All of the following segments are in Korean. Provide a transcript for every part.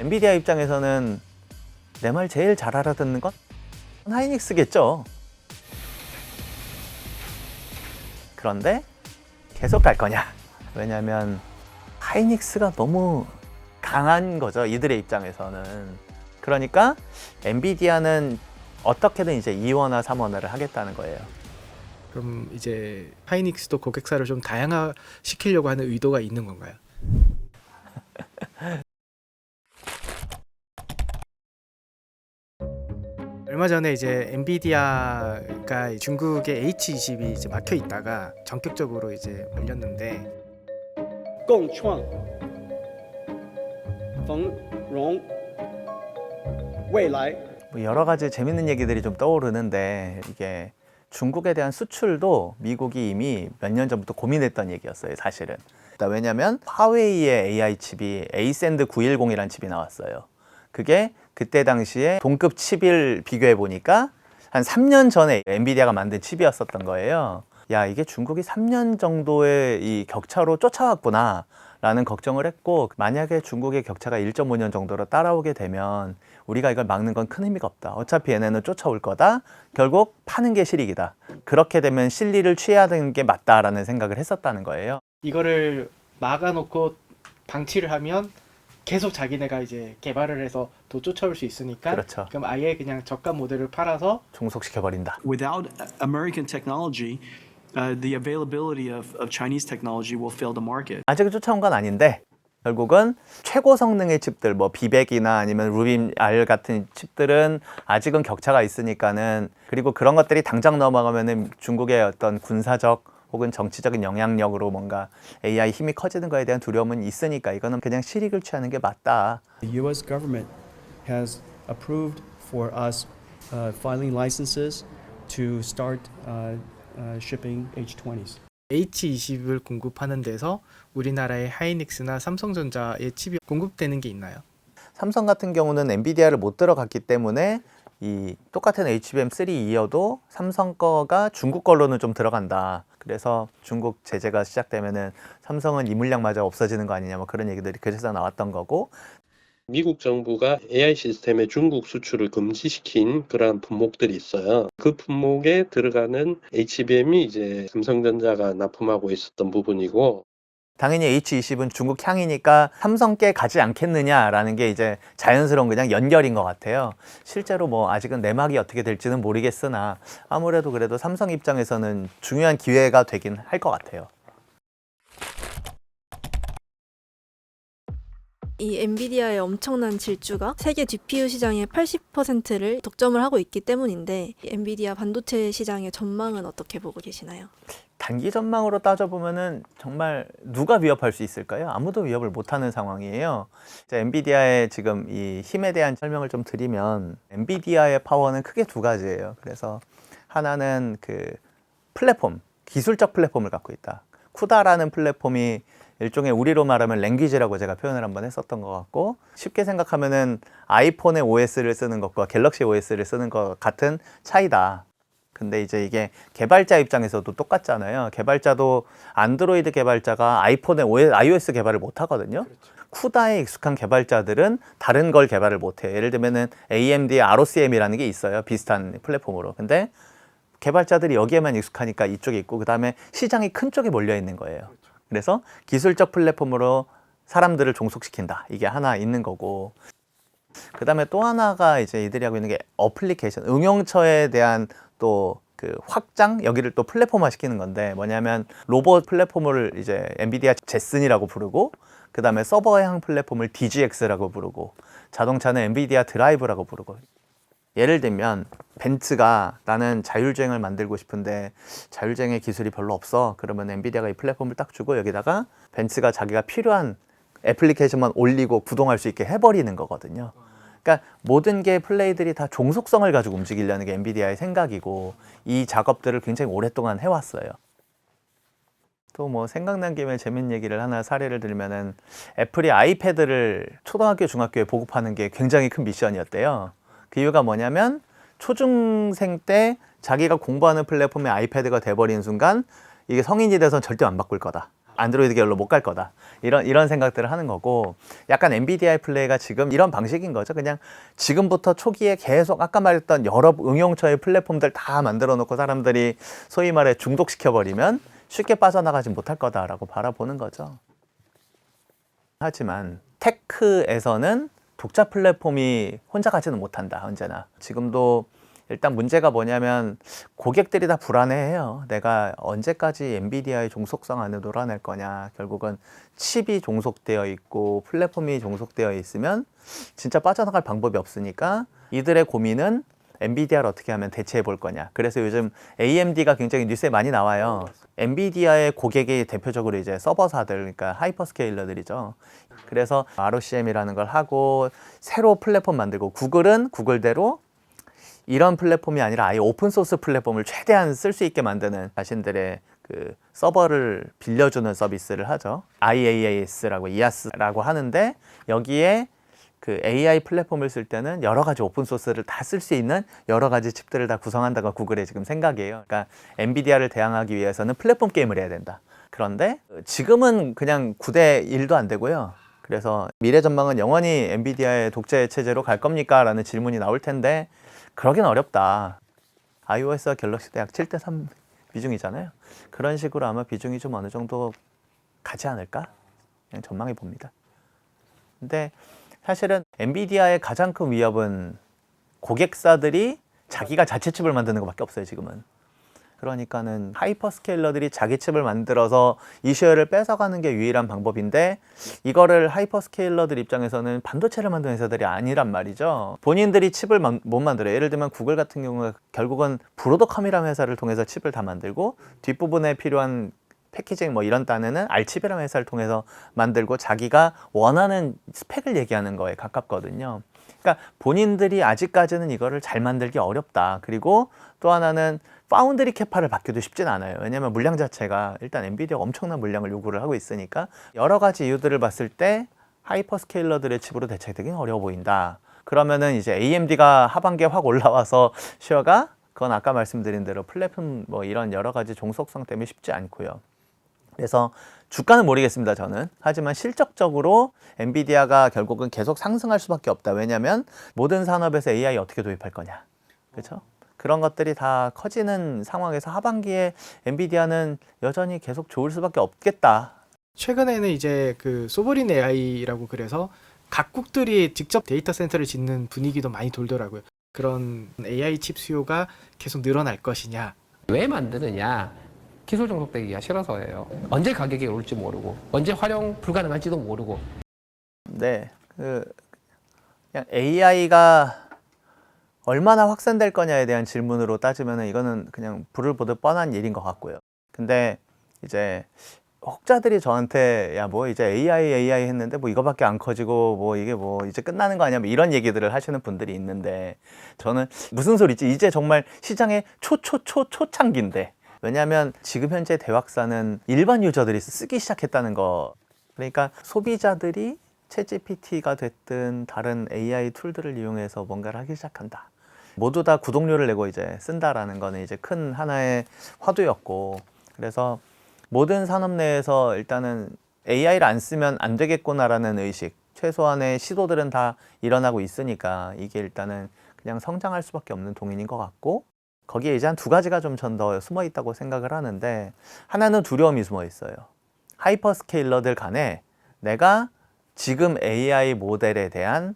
엔비디아 입장에서는 내 말 제일 잘 알아듣는 건 하이닉스겠죠. 그런데 계속 갈 거냐? 왜냐하면 하이닉스가 너무 강한 거죠. 이들의 입장에서는. 그러니까 엔비디아는 어떻게든 이제 2원화, 3원화를 하겠다는 거예요. 그럼 이제 하이닉스도 고객사를 좀 다양화 시키려고 하는 의도가 있는 건가요? 얼마 전에 이제 엔비디아가 중국의 H20이 이제 막혀 있다가 전격적으로 이제 열렸는데 共创、繁荣、未来。 뭐 여러 가지 재밌는 얘기들이 좀 떠오르는데 이게 중국에 대한 수출도 미국이 이미 몇 년 전부터 고민했던 얘기였어요, 사실은. 왜냐하면 화웨이의 AI 칩이 에이샌드 910이라는 칩이 나왔어요. 그게 그때 당시에 동급 칩을 비교해 보니까 한 3년 전에 엔비디아가 만든 칩이었었던 거예요. 야, 이게 중국이 3년 정도의 이 격차로 쫓아왔구나. 라는 걱정을 했고 만약에 중국의 격차가 1.5년 정도로 따라오게 되면 우리가 이걸 막는 건 큰 의미가 없다. 어차피 얘네는 쫓아올 거다. 결국 파는 게 실익이다. 그렇게 되면 실리를 취해야 되는 게 맞다라는 생각을 했었다는 거예요. 이거를 막아놓고 방치를 하면 계속 자기네가 이제 개발을 해서 더 쫓아올 수 있으니까 그렇죠. 그럼 아예 그냥 저가 모델을 팔아서 종속시켜 버린다. Without American technology, uh, the availability of, of Chinese technology will fail the market. 아직은 쫓아온 건 아닌데 결국은 최고 성능의 칩들 뭐 비백이나 아니면 루빔 R 같은 칩들은 아직은 격차가 있으니까는 그리고 그런 것들이 당장 넘어가면은 중국의 어떤 군사적 혹은 정치적인 영향력으로 뭔가 AI 힘이 커지는 거에 대한 두려움은 있으니까 이거는 그냥 실익을 취하는 게 맞다. The U.S. government has approved for us uh, filing licenses to start uh, uh, shipping H20s. H20을 공급하는 데서 우리나라의 하이닉스나 삼성전자의 칩이 공급되는 게 있나요? 삼성 같은 경우는 엔비디아를 못 들어갔기 때문에 이 똑같은 HBM3E여도 삼성 거가 중국 걸로는 좀 들어간다. 그래서 중국 제재가 시작되면은 삼성은 이 물량마저 없어지는 거 아니냐 뭐 그런 얘기들이 그래서 나왔던 거고 미국 정부가 AI 시스템의 중국 수출을 금지시킨 그러한 품목들이 있어요. 그 품목에 들어가는 HBM이 이제 삼성전자가 납품하고 있었던 부분이고 당연히 H20은 중국 향이니까 삼성께 가지 않겠느냐라는 게 이제 자연스러운 그냥 연결인 것 같아요. 실제로 뭐 아직은 내막이 어떻게 될지는 모르겠으나 아무래도 그래도 삼성 입장에서는 중요한 기회가 되긴 할 것 같아요. 이 엔비디아의 엄청난 질주가 세계 GPU 시장의 80%를 독점을 하고 있기 때문인데 이 엔비디아 반도체 시장의 전망은 어떻게 보고 계시나요? 단기 전망으로 따져보면은 정말 누가 위협할 수 있을까요? 아무도 위협을 못하는 상황이에요. 엔비디아의 지금 이 힘에 대한 설명을 좀 드리면 엔비디아의 파워는 크게 두 가지예요. 그래서 하나는 그 플랫폼, 기술적 플랫폼을 갖고 있다. 쿠다라는 플랫폼이 일종의 우리로 말하면 랭귀지라고 제가 표현을 한번 했었던 것 같고 쉽게 생각하면은 아이폰의 OS를 쓰는 것과 갤럭시 OS를 쓰는 것 같은 차이다. 근데 이제 이게 개발자 입장에서도 똑같잖아요. 개발자도 안드로이드 개발자가 아이폰의 OS, iOS 개발을 못 하거든요. 쿠다에 익숙한 개발자들은 다른 걸 개발을 못 해요. 예를 들면은 AMD의 ROCm이라는 게 있어요. 비슷한 플랫폼으로. 근데 개발자들이 여기에만 익숙하니까 이쪽에 있고 그다음에 시장이 큰 쪽에 몰려 있는 거예요. 그 래서 기술적 플랫폼으로 사람들을 종속시킨다. 이게 하나 있는 거고. 그 다음에 또 하나가 이제 이들이 하고 있는 게 어플리케이션, 응용처에 대한 또 그 확장 여기를 또 플랫폼화 시키는 건데 뭐냐면 로봇 플랫폼을 이제 엔비디아 제슨이라고 부르고 그 다음에 서버형 플랫폼을 DGX라고 부르고 자동차는 엔비디아 드라이브라고 부르고 예를 들면 벤츠가 나는 자율주행을 만들고 싶은데 자율주행의 기술이 별로 없어 그러면 엔비디아가 이 플랫폼을 딱 주고 여기다가 벤츠가 자기가 필요한 애플리케이션만 올리고 구동할 수 있게 해버리는 거거든요. 그러니까 모든 게 플레이들이 다 종속성을 가지고 움직이려는 게 엔비디아의 생각이고 이 작업들을 굉장히 오랫동안 해왔어요. 또 뭐 생각난 김에 재밌는 얘기를 하나 사례를 들면은 애플이 아이패드를 초등학교 중학교에 보급하는 게 굉장히 큰 미션이었대요. 그 이유가 뭐냐면 초중생 때 자기가 공부하는 플랫폼이 아이패드가 돼버리는 순간 이게 성인이 돼선 절대 안 바꿀 거다. 안드로이드 계열로 못 갈 거다. 이런 이런 생각들을 하는 거고 약간 엔비디아의 플레이가 지금 이런 방식인 거죠. 그냥 지금부터 초기에 계속 아까 말했던 여러 응용처의 플랫폼들 다 만들어 놓고 사람들이 소위 말해 중독시켜 버리면 쉽게 빠져나가지 못할 거다라고 바라보는 거죠. 하지만 테크에서는 독자 플랫폼이 혼자 가지는 못한다 언제나. 지금도 일단 문제가 뭐냐면 고객들이 다 불안해해요. 내가 언제까지 엔비디아의 종속성 안에 놀아낼 거냐. 결국은 칩이 종속되어 있고 플랫폼이 종속되어 있으면 진짜 빠져나갈 방법이 없으니까 이들의 고민은 엔비디아를 어떻게 하면 대체해 볼 거냐. 그래서 요즘 AMD가 굉장히 뉴스에 많이 나와요. 엔비디아의 고객이 대표적으로 이제 서버사들, 그러니까 하이퍼스케일러들이죠. 그래서 ROCM이라는 걸 하고 새로 플랫폼 만들고 구글은 구글대로 이런 플랫폼이 아니라 아예 오픈 소스 플랫폼을 최대한 쓸 수 있게 만드는 자신들의 그 서버를 빌려주는 서비스를 하죠. IaaS라고 IaaS라고 하는데 여기에 그 AI 플랫폼을 쓸 때는 여러 가지 오픈 소스를 다 쓸 수 있는 여러 가지 칩들을 다 구성한다가 구글의 지금 생각이에요. 그러니까 엔비디아를 대항하기 위해서는 플랫폼 게임을 해야 된다. 그런데 지금은 그냥 9대 1도 안 되고요. 그래서 미래 전망은 영원히 엔비디아의 독재 체제로 갈 겁니까? 라는 질문이 나올 텐데 그러긴 어렵다. iOS와 갤럭시 약 7대 3 비중이잖아요. 그런 식으로 아마 비중이 좀 어느 정도 가지 않을까? 그냥 전망해 봅니다. 근데 사실은 엔비디아의 가장 큰 위협은 고객사들이 자기가 자체 칩을 만드는 것밖에 없어요, 지금은. 그러니까는 하이퍼스케일러들이 자기 칩을 만들어서 이 쉐어를 뺏어가는 게 유일한 방법인데 이거를 하이퍼스케일러들 입장에서는 반도체를 만드는 회사들이 아니란 말이죠. 본인들이 칩을 만- 못 만들어요. 예를 들면 구글 같은 경우에 결국은 브로드컴이라는 회사를 통해서 칩을 다 만들고 뒷부분에 필요한 패키징 뭐 이런 딴에는 알칩이라는 회사를 통해서 만들고 자기가 원하는 스펙을 얘기하는 거에 가깝거든요. 그러니까 본인들이 아직까지는 이거를 잘 만들기 어렵다. 그리고 또 하나는 파운드리 캐파를 받기도 쉽진 않아요. 왜냐하면 물량 자체가 일단 엔비디아가 엄청난 물량을 요구를 하고 있으니까 여러 가지 이유들을 봤을 때 하이퍼스케일러들의 칩으로 대체되기는 어려워 보인다. 그러면은 이제 AMD가 하반기에 확 올라와서 쉐어가 그건 아까 말씀드린 대로 플랫폼 뭐 이런 여러 가지 종속성 때문에 쉽지 않고요. 그래서 주가는 모르겠습니다, 저는. 하지만 실적적으로 엔비디아가 결국은 계속 상승할 수밖에 없다. 왜냐하면 모든 산업에서 AI 어떻게 도입할 거냐. 그렇죠? 그런 것들이 다 커지는 상황에서 하반기에 엔비디아는 여전히 계속 좋을 수밖에 없겠다. 최근에는 이제 그 소버린 AI라고 그래서 각국들이 직접 데이터 센터를 짓는 분위기도 많이 돌더라고요. 그런 AI 칩 수요가 계속 늘어날 것이냐. 왜 만드느냐? 기술 종속되기가 싫어서예요. 언제 가격이 오를지 모르고, 언제 활용 불가능할지도 모르고. 네, 그 그냥 AI가 얼마나 확산될 거냐에 대한 질문으로 따지면은 이거는 그냥 불을 보듯 뻔한 일인 것 같고요. 근데 이제 혹자들이 저한테 야 뭐 이제 AI AI 했는데 뭐 이거밖에 안 커지고 뭐 이게 뭐 이제 끝나는 거 아니야 뭐 이런 얘기들을 하시는 분들이 있는데 저는 무슨 소리지 이제 정말 시장의 초초초 초창기인데 왜냐하면 지금 현재 대확산은 일반 유저들이 쓰기 시작했다는 거 그러니까 소비자들이 챗GPT가 됐든 다른 AI 툴들을 이용해서 뭔가를 하기 시작한다. 모두 다 구독료를 내고 이제 쓴다라는 거는 이제 큰 하나의 화두였고 그래서 모든 산업 내에서 일단은 AI를 안 쓰면 안 되겠구나라는 의식 최소한의 시도들은 다 일어나고 있으니까 이게 일단은 그냥 성장할 수밖에 없는 동인인 것 같고 거기에 이제 한 두 가지가 좀 전 더 숨어 있다고 생각을 하는데 하나는 두려움이 숨어 있어요. 하이퍼스케일러들 간에 내가 지금 AI 모델에 대한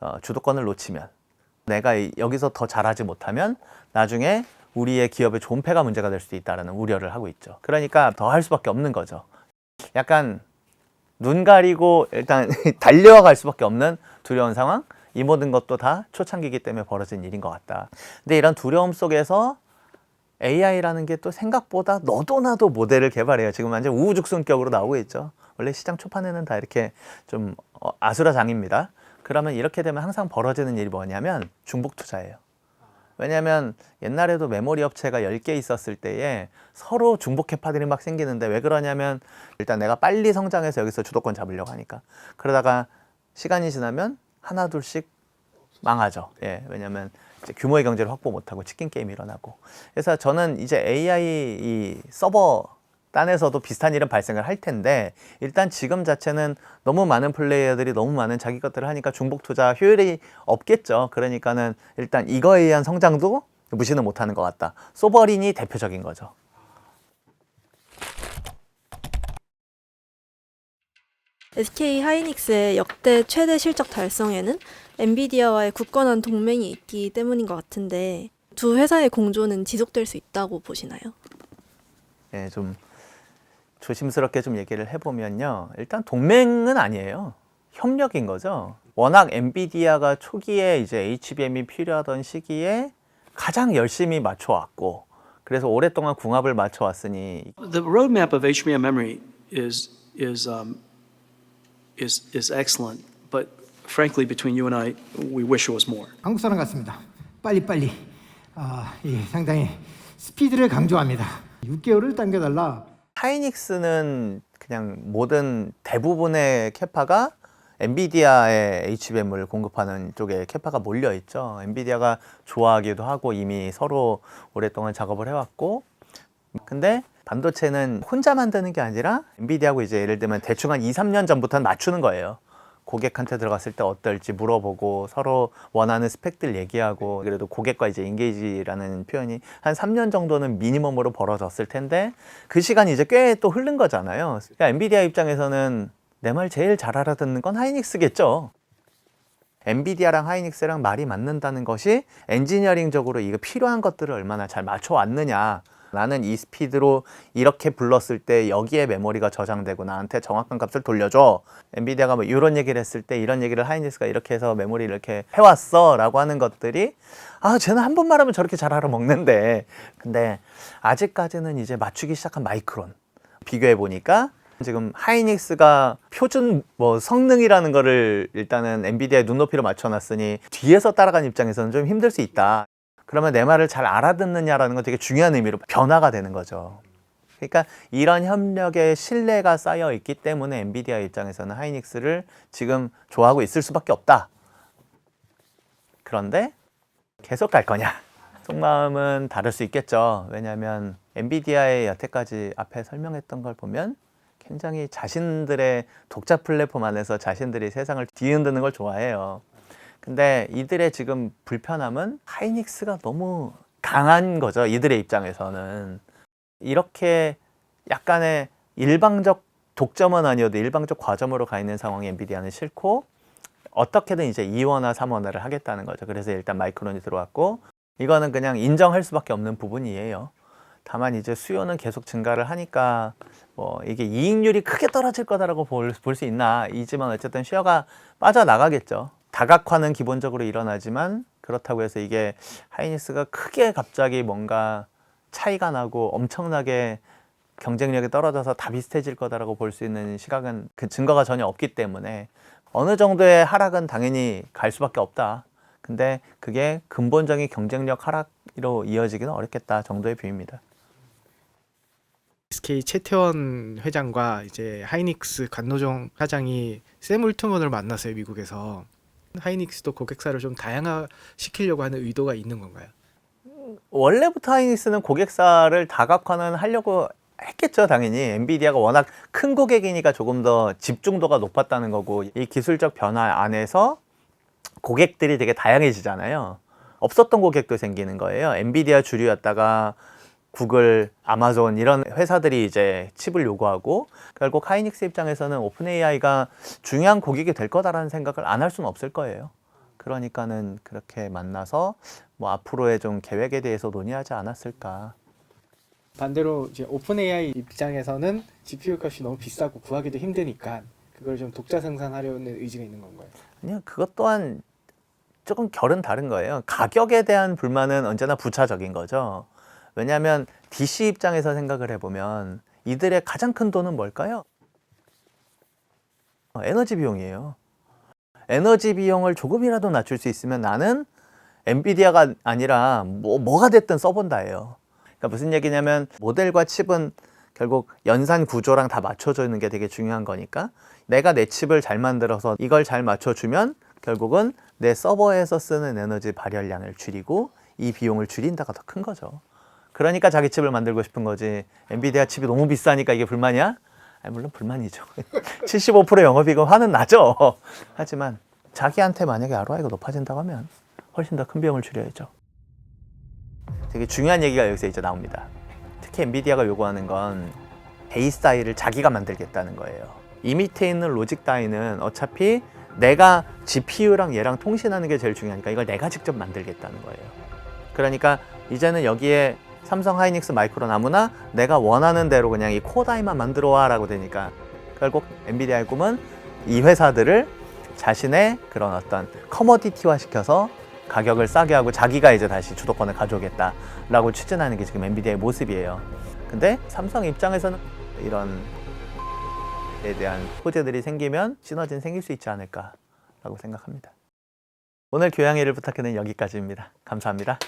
어, 주도권을 놓치면 내가 이- 여기서 더 잘하지 못하면 나중에 우리의 기업의 존폐가 문제가 될 수도 있다라는 우려를 하고 있죠. 그러니까 더 할 수밖에 없는 거죠. 약간 눈 가리고 일단 달려와 갈 수밖에 없는 두려운 상황. 이 모든 것도 다 초창기이기 때문에 벌어진 일인 것 같다. 근데 이런 두려움 속에서 AI라는 게 또 생각보다 너도 나도 모델을 개발해요. 지금 완전 우후죽순격으로 나오고 있죠. 원래 시장 초반에는 다 이렇게 좀 어, 아수라장입니다. 그러면 이렇게 되면 항상 벌어지는 일이 뭐냐면 중복 투자예요. 왜냐하면 옛날에도 메모리 업체가 10개 있었을 때에 서로 중복 캐파들이 막 생기는데 왜 그러냐면 일단 내가 빨리 성장해서 여기서 주도권 잡으려고 하니까 그러다가 시간이 지나면 하나 둘씩 망하죠. 예, 왜냐하면 규모의 경제를 확보 못하고 치킨 게임이 일어나고. 그래서 저는 이제 AI 이 서버 딴에서도 비슷한 일은 발생을 할 텐데 일단 지금 자체는 너무 많은 플레이어들이 너무 많은 자기 것들을 하니까 중복 투자 효율이 없겠죠. 그러니까는 일단 이거에 의한 성장도 무시는 못하는 것 같다. 소버린이 대표적인 거죠. SK 하이닉스의 역대 최대 실적 달성에는 엔비디아와의 굳건한 동맹이 있기 때문인 것 같은데 두 회사의 공조는 지속될 수 있다고 보시나요? 예, 좀 조심스럽게 좀 얘기를 해보면요. 일단 동맹은 아니에요. 협력인 거죠. 워낙 엔비디아가 초기에 이제 HBM이 필요하던 시기에 가장 열심히 맞춰왔고, 그래서 오랫동안 궁합을 맞춰왔으니 The roadmap of HBM memory is is um, is is excellent, but frankly, between you and I, we wish it was more. 한국 사람 같습니다. 빨리 빨리. 아, 예, 상당히 스피드를 강조합니다. 6개월을 당겨달라. 하이닉스는 그냥 모든 대부분의 캐파가 엔비디아의 HBM을 공급하는 쪽에 캐파가 몰려 있죠. 엔비디아가 좋아하기도 하고 이미 서로 오랫동안 작업을 해왔고, 근데 반도체는 혼자 만드는 게 아니라 엔비디아하고 이제 예를 들면 대충 한 2, 3년 전부터는 맞추는 거예요. 고객한테 들어갔을 때 어떨지 물어보고 서로 원하는 스펙들 얘기하고 그래도 고객과 이제 인게이지라는 표현이 한 3년 정도는 미니멈으로 벌어졌을 텐데 그 시간이 이제 꽤 또 흐른 거잖아요. 그러니까 엔비디아 입장에서는 내 말 제일 잘 알아듣는 건 하이닉스겠죠. 엔비디아랑 하이닉스랑 말이 맞는다는 것이 엔지니어링적으로 이거 필요한 것들을 얼마나 잘 맞춰왔느냐. 나는 이 스피드로 이렇게 불렀을 때 여기에 메모리가 저장되고 나한테 정확한 값을 돌려줘. 엔비디아가 뭐 이런 얘기를 했을 때 이런 얘기를 하이닉스가 이렇게 해서 메모리를 이렇게 해왔어. 라고 하는 것들이 아, 쟤는 한 번 말하면 저렇게 잘 알아먹는데. 근데 아직까지는 이제 맞추기 시작한 마이크론. 비교해 보니까 지금 하이닉스가 표준 뭐 성능이라는 거를 일단은 엔비디아의 눈높이로 맞춰놨으니 뒤에서 따라간 입장에서는 좀 힘들 수 있다. 그러면 내 말을 잘 알아듣느냐라는 건 되게 중요한 의미로 변화가 되는 거죠. 그러니까 이런 협력에 신뢰가 쌓여 있기 때문에 엔비디아 입장에서는 하이닉스를 지금 좋아하고 있을 수밖에 없다. 그런데 계속 갈 거냐? 속마음은 다를 수 있겠죠. 왜냐하면 엔비디아의 여태까지 앞에 설명했던 걸 보면 굉장히 자신들의 독자 플랫폼 안에서 자신들이 세상을 뒤흔드는 걸 좋아해요. 근데 이들의 지금 불편함은 하이닉스가 너무 강한 거죠. 이들의 입장에서는. 이렇게 약간의 일방적 독점은 아니어도 일방적 과점으로 가 있는 상황에 엔비디아는 싫고 어떻게든 이제 2원화, 3원화를 하겠다는 거죠. 그래서 일단 마이크론이 들어왔고 이거는 그냥 인정할 수밖에 없는 부분이에요. 다만 이제 수요는 계속 증가를 하니까 뭐 이게 이익률이 크게 떨어질 거다라고 볼 수 있나 이지만 어쨌든 쉐어가 빠져나가겠죠. 다각화는 기본적으로 일어나지만 그렇다고 해서 이게 하이닉스가 크게 갑자기 뭔가 차이가 나고 엄청나게 경쟁력이 떨어져서 다 비슷해질 거다라고 볼 수 있는 시각은 그 증거가 전혀 없기 때문에 어느 정도의 하락은 당연히 갈 수밖에 없다. 근데 그게 근본적인 경쟁력 하락으로 이어지기는 어렵겠다 정도의 뷰입니다. SK 최태원 회장과 이제 하이닉스 관노정 사장이 샘 울트먼을 만났어요 미국에서 하이닉스도 고객사를 좀 다양화시키려고 하는 의도가 있는 건가요? 원래부터 하이닉스는 고객사를 다각화는 하려고 했겠죠, 당연히. 엔비디아가 워낙 큰 고객이니까 조금 더 집중도가 높았다는 거고, 이 기술적 변화 안에서 고객들이 되게 다양해지잖아요. 없었던 고객도 생기는 거예요. 엔비디아 주류였다가 구글, 아마존 이런 회사들이 이제 칩을 요구하고 결국 하이닉스 입장에서는 오픈 AI가 중요한 고객이 될 거다라는 생각을 안 할 수는 없을 거예요. 그러니까는 그렇게 만나서 뭐 앞으로의 좀 계획에 대해서 논의하지 않았을까. 반대로 이제 오픈 AI 입장에서는 GPU 값이 너무 비싸고 구하기도 힘드니까 그걸 좀 독자 생산하려는 의지가 있는 건가요? 아니요, 그것 또한 조금 결은 다른 거예요. 가격에 대한 불만은 언제나 부차적인 거죠. 왜냐하면 DC 입장에서 생각을 해보면 이들의 가장 큰 돈은 뭘까요? 어, 에너지 비용이에요. 에너지 비용을 조금이라도 낮출 수 있으면 나는 엔비디아가 아니라 뭐, 뭐가 됐든 써본다예요. 그러니까 무슨 얘기냐면 모델과 칩은 결국 연산 구조랑 다 맞춰주는 게 되게 중요한 거니까 내가 내 칩을 잘 만들어서 이걸 잘 맞춰주면 결국은 내 서버에서 쓰는 에너지 발열량을 줄이고 이 비용을 줄인다가 더 큰 거죠. 그러니까 자기 칩을 만들고 싶은 거지. 엔비디아 칩이 너무 비싸니까 이게 불만이야? 아니, 물론 불만이죠. 75% 영업이익은 화는 나죠. 하지만 자기한테 만약에 ROI가 높아진다고 하면 훨씬 더 큰 비용을 줄여야죠. 되게 중요한 얘기가 여기서 이제 나옵니다. 특히 엔비디아가 요구하는 건 베이스 다이를 자기가 만들겠다는 거예요. 이 밑에 있는 로직 다이는 어차피 내가 GPU랑 얘랑 통신하는 게 제일 중요하니까 이걸 내가 직접 만들겠다는 거예요. 그러니까 이제는 여기에 삼성 하이닉스 마이크론 아무나 내가 원하는 대로 그냥 이 코다이만 만들어 와라고 되니까 결국 엔비디아의 꿈은 이 회사들을 자신의 그런 어떤 커머디티화 시켜서 가격을 싸게 하고 자기가 이제 다시 주도권을 가져오겠다라고 추진하는 게 지금 엔비디아의 모습이에요. 근데 삼성 입장에서는 이런 에 대한 호재들이 생기면 시너지는 생길 수 있지 않을까라고 생각합니다. 오늘 교양회를 부탁해는 여기까지입니다. 감사합니다.